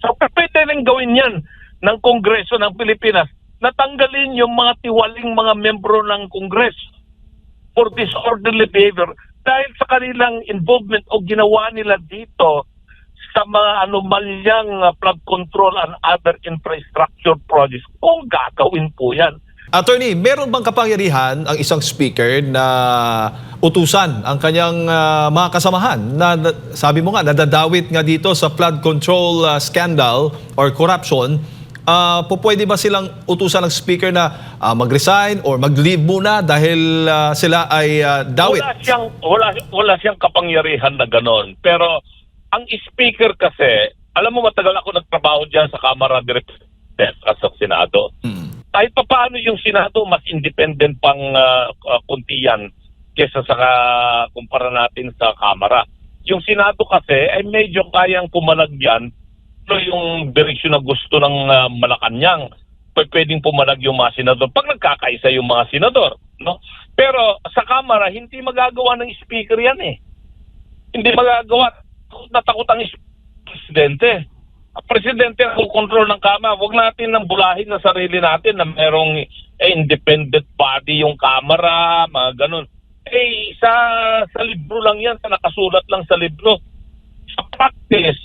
So pwede rin gawin yan ng Kongreso ng Pilipinas. Natanggalin yung mga tiwaling mga membro ng Kongreso for disorderly behavior dahil sa kanilang involvement o ginawa nila dito sa mga anomalyang flood control and other infrastructure projects. Kung gagawin po yan. Attorney, meron bang kapangyarihan ang isang speaker na utusan ang kanyang ah, mga kasamahan na, sabi mo nga nadadawit nga dito sa flood control ah, scandal or corruption ah po pwede ba silang utusan ng speaker na ah, mag-resign or mag-leave muna dahil ah, sila ay ah, dawit? Wala siyang wala wala siyang kapangyarihan na ganon. Pero ang speaker kasi, alam mo matagal ako nagtrabaho diyan sa Kamara de At sa Senado. Mm. Kahit pa paano yung Senado mas independent pang uh, kunti yan kesa sa uh, kumpara natin sa Kamara. Yung Senado kasi ay medyo kayang pumalag yan pero yung direksyon na gusto ng uh, Malacanang pwedeng pumalag yung mga senador pag nagkakaisa yung mga senador no pero sa kamera hindi magagawa ng speaker yan eh hindi magagawa natakot ang presidente presidente ang control ng kamera wag natin nang bulahin na sarili natin na merong eh, independent body yung kamera mga ganun. Eh sa sa libro lang yan sa nakasulat lang sa libro. Sa practice,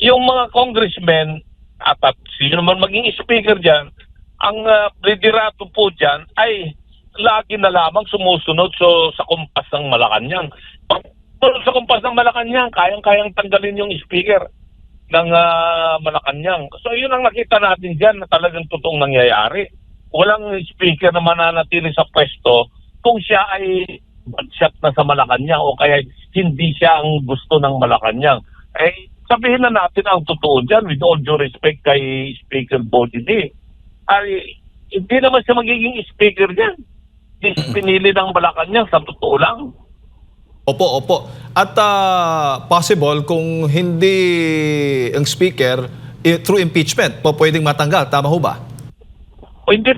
yung mga congressmen at, at sino man maging speaker dyan, ang uh, liderato po dyan ay lagi na lamang sumusunod so, sa kumpas ng Malacanang. Pag sa kumpas ng Malacanang, kayang-kayang tanggalin yung speaker ng uh, Malacanang. So yun ang nakita natin dyan na talagang totoong nangyayari. Walang speaker na mananatili sa pwesto kung siya ay badshot na sa Malacanang o kaya hindi siya ang gusto ng Malacanang. Eh, sabihin na natin ang totoo dyan with all due respect kay Speaker Bodidi. Ay, hindi naman siya magiging speaker dyan. Hindi pinili ng Malacanang sa totoo lang. Opo, opo. At ah, possible kung hindi ang speaker eh, through impeachment po pwedeng matanggal, tama ho ba? O hindi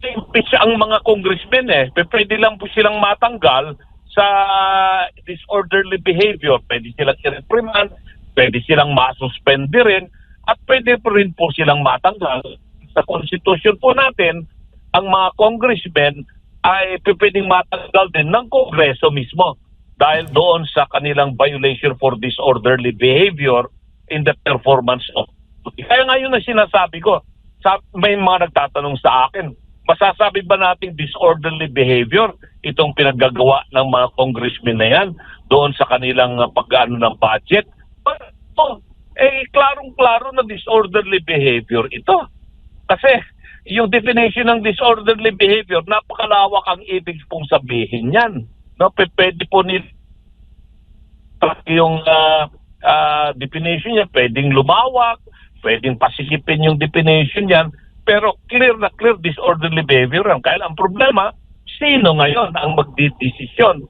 impeach ang mga congressmen eh. Pwede lang po silang matanggal sa disorderly behavior. Pwede silang i-reprimand, pwede silang masuspend rin, at pwede po rin po silang matanggal. Sa konstitusyon po natin, ang mga congressmen ay pwedeng matanggal din ng kongreso mismo dahil doon sa kanilang violation for disorderly behavior in the performance of kaya nga yun ang sinasabi ko. May mga nagtatanong sa akin, masasabi ba nating disorderly behavior itong pinaggagawa ng mga congressmen na yan doon sa kanilang uh, pag-ano ng budget? Oh, eh, klarong-klaro na disorderly behavior ito. Kasi yung definition ng disorderly behavior, napakalawak ang ibig pong sabihin yan. No, pwede po ni yung ah, ah, definition niya, pwedeng lumawak, pwedeng pasikipin yung definition niyan, pero clear na clear disorderly behavior yan. Kaya ang problema, sino ngayon ang magdidesisyon?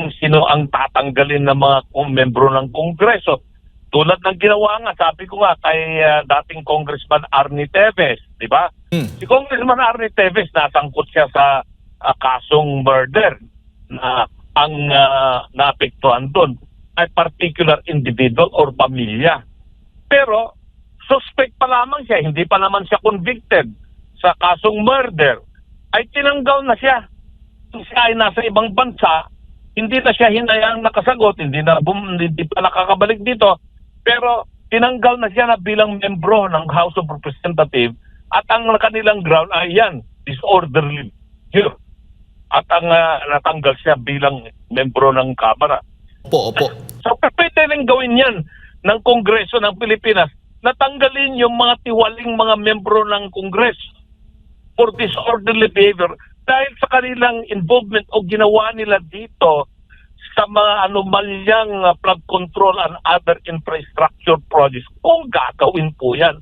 Kung sino ang tatanggalin ng mga membro ng Kongreso? Tulad ng ginawa nga, sabi ko nga kay ah, dating Congressman Arnie Teves, di ba? Hmm. Si Congressman Arnie Teves, nasangkot siya sa ah, kasong murder na ang uh, naapektuhan doon ay particular individual or pamilya. Pero suspect pa lamang siya, hindi pa naman siya convicted sa kasong murder, ay tinanggal na siya. Siya ay nasa ibang bansa, hindi na siya hinayang nakasagot, hindi na bum, hindi pa nakakabalik dito, pero tinanggal na siya na bilang membro ng House of Representatives at ang kanilang ground ay yan, disorderly behavior. At ang ah, natanggal siya bilang membro ng Kamara. Opo, opo. So pwede rin gawin yan ng Kongreso ng Pilipinas natanggalin yung mga tiwaling mga membro ng Kongreso for disorderly behavior dahil sa kanilang involvement o ginawa nila dito sa mga anomalyang uh, flood control and other infrastructure projects kung gagawin po yan.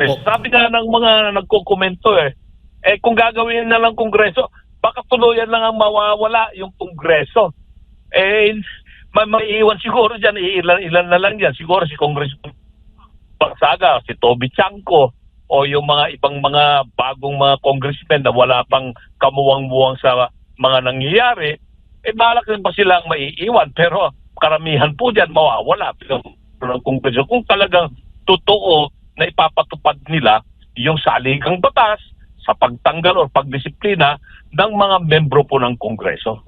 Eh, Oh. Sabi nga ng mga nagkokomento eh, eh kung gagawin na lang Kongreso, baka tuluyan lang ang mawawala yung Kongreso. Eh, may maiiwan siguro dyan, ilan, ilan na lang dyan. Siguro si Congressman Pagsaga, si Toby Chanko, o yung mga ibang mga bagong mga congressmen na wala pang kamuwang-muwang sa mga nangyayari, eh balak rin pa silang maiiwan. Pero karamihan po dyan mawawala ng Kongreso. Kung talagang totoo na ipapatupad nila yung saligang batas sa pagtanggal o pagdisiplina ng mga membro po ng Kongreso.